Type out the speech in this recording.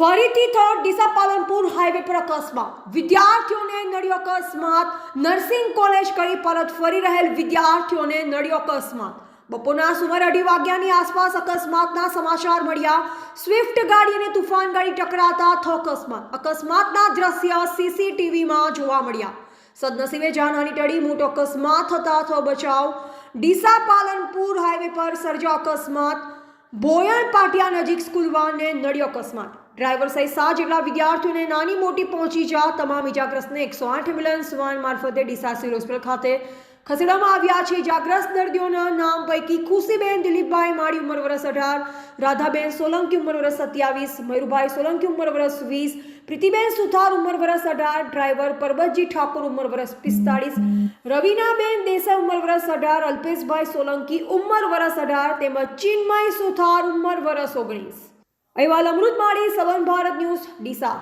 ફરીથી થયો ડીસા પાલનપુર હાઈવે પર અકસ્માત. વિદ્યાર્થીઓને નડ્યો અકસ્માત. નર્સિંગ કોલેજ કરી પરત ફરી રહેલ વિદ્યાર્થીઓને નડ્યો અકસ્માત. બપોરના સુમારે અઢી વાગ્યાની આસપાસ અકસ્માતના સમાચાર મળ્યા. સ્વિફ્ટ ગાડી અને તુફાન ગાડી ટકરાતા થયો અકસ્માત. અકસ્માતના દ્રશ્ય સીસીટીવીમાં જોવા મળ્યા. સદનસીબે જાનહાની ટળી, મોટો અકસ્માત થતા થયો બચાવ. ડીસા પાલનપુર હાઈવે પર સર્જાયો અકસ્માત. બોયણ પાટિયા નજીક સ્કૂલ વાનને નડ્યો અકસ્માત. ડ્રાઈવર સહિત સાત જેટલા વિદ્યાર્થીઓને નાની મોટી પહોંચી જા તમામ ઇજાગ્રસ્તને એકસો આઠ એમ્બ્યુલન્સ, વાન મારફતે ડીસા સિવિલ હોસ્પિટલ ખાતે ખસેડવામાં આવ્યા છે. ઇજાગ્રસ્ત દર્દીઓના નામ પૈકી ખુશીબેન દિલીપભાઈ માળી ઉંમર વર્ષ અઢાર, રાધાબેન સોલંકી ઉંમર વર્ષ સત્યાવીસ, મયુરભાઈ સોલંકી ઉંમર વર્ષ વીસ, પ્રીતિબેન સુથાર ઉંમર વર્ષ અઢાર, ડ્રાઈવર પરબતજી ઠાકોર ઉંમર વર્ષ પિસ્તાળીસ, રવિનાબેન દેસાઈ ઉંમર વર્ષ અઢાર, અલ્પેશભાઈ સોલંકી ઉંમર વર્ષ અઢાર, તેમજ ચિન્મય સુથાર ઉંમર વર્ષ ઓગણીસ. અહેવાલ અમૃત માળી સવન ભારત ન્યૂઝ ડીસા.